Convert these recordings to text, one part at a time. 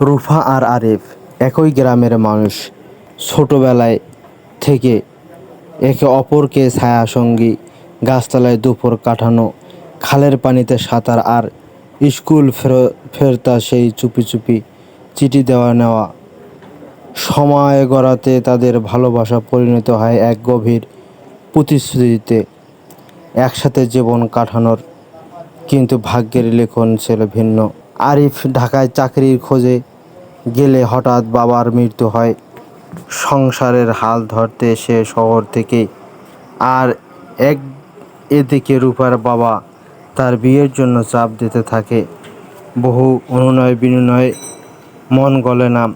রুফা আর আরিফ একই গ্রামের মানুষ। ছোটবেলায় থেকে একে অপরকে ছায়াসঙ্গী, গাছতলায় দুপুর কাটানো, খালের পানিতে সাঁতার আর স্কুল ফের- ফেরতা সেই চুপি চুপি চিঠি দেওয়া নেওয়া। সময় গড়াতে তাদের ভালোবাসা পরিণত হয় এক গভীর প্রতিশ্রুতিতে, একসাথে জীবন কাটানোর। কিন্তু ভাগ্যের লেখন ছিল ভিন্ন। আরিফ ঢাকায় চাকরির খোঁজে গেলে হঠাৎ বাবার মৃত্যু হয়। সংসারের হাল ধরতে সে শহর থেকে। আর এক এদিকে রূপার বাবা তার বিয়ের জন্য চাপ দিতে থাকে। বহু অনুনয় বিনয়, মন গলে না।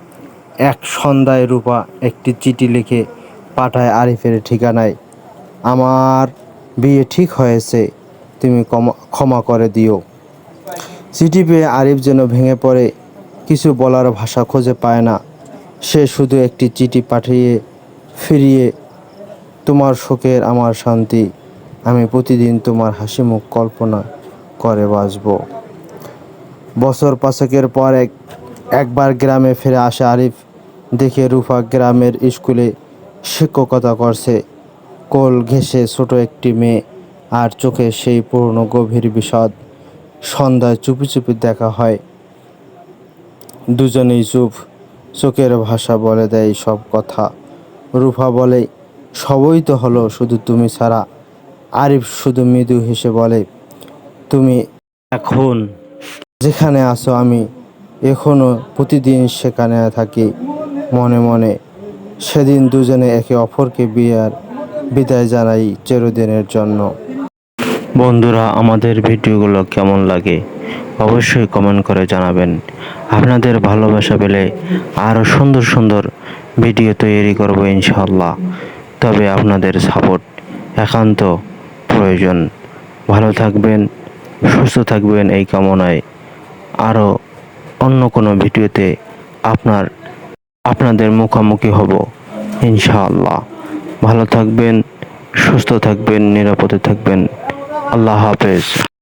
এক সন্ধ্যায় রূপা একটি চিঠি লিখে পাঠায় আরিফের ঠিকানায়। আমার বিয়ে ঠিক হয়েছে, তুমি ক্ষমা ক্ষমা করে দিও। চিঠি পেয়ে আরিফ যেন ভেঙে পড়ে, কিছু বলার ভাষা খুঁজে পায় না। সে শুধু একটি চিঠি পাঠিয়ে ফিরিয়ে, তোমার শোকের আমার শান্তি, আমি প্রতিদিন তোমার হাসি মুখ কল্পনা করে বাসব বছর পাঁচকের পর এক, একবার গ্রামে ফিরে আসে আরিফ। দেখে রুফা গ্রামের স্কুলে শিক্ষকতা করছে। কোল ঘেঁষে ছোট একটি মেয়ে, আর চোখে সেই পুরনো গভীর বিষাদ। সন্ধ্যায় চুপি চুপি দেখা হয়। দুজনেই চুপ, চোখের ভাষা বলে দেয় সব কথা। রুফা বলে, সবই তো হলো শুধু তুমি ছাড়া। আরিফ শুধু মৃদু হেসে বলে, তুমি এখন যেখানে আছো আমি, এখনও প্রতিদিন সেখানে থাকি মনে মনে। সেদিন দুজনে একে অপরকে বিয়ার, বিদায় জানাই চিরদিনের জন্য। বন্ধুরা, আমাদের ভিডিওগুলো কেমন লাগে অবশ্যই কমেন্ট করে জানাবেন। আপনাদের ভালোবাসা পেলে আরও সুন্দর সুন্দর ভিডিও তৈরি করব ইনশাল্লাহ তবে আপনাদের সাপোর্ট একান্ত প্রয়োজন। ভালো থাকবেন, সুস্থ থাকবেন এই কামনায়। আরও অন্য কোনো ভিডিওতে আপনার, আপনাদের মুখোমুখি হব ইনশাআল্লাহ। ভালো থাকবেন, সুস্থ থাকবেন, নিরাপদে থাকবেন। আল্লাহ হাফেজ।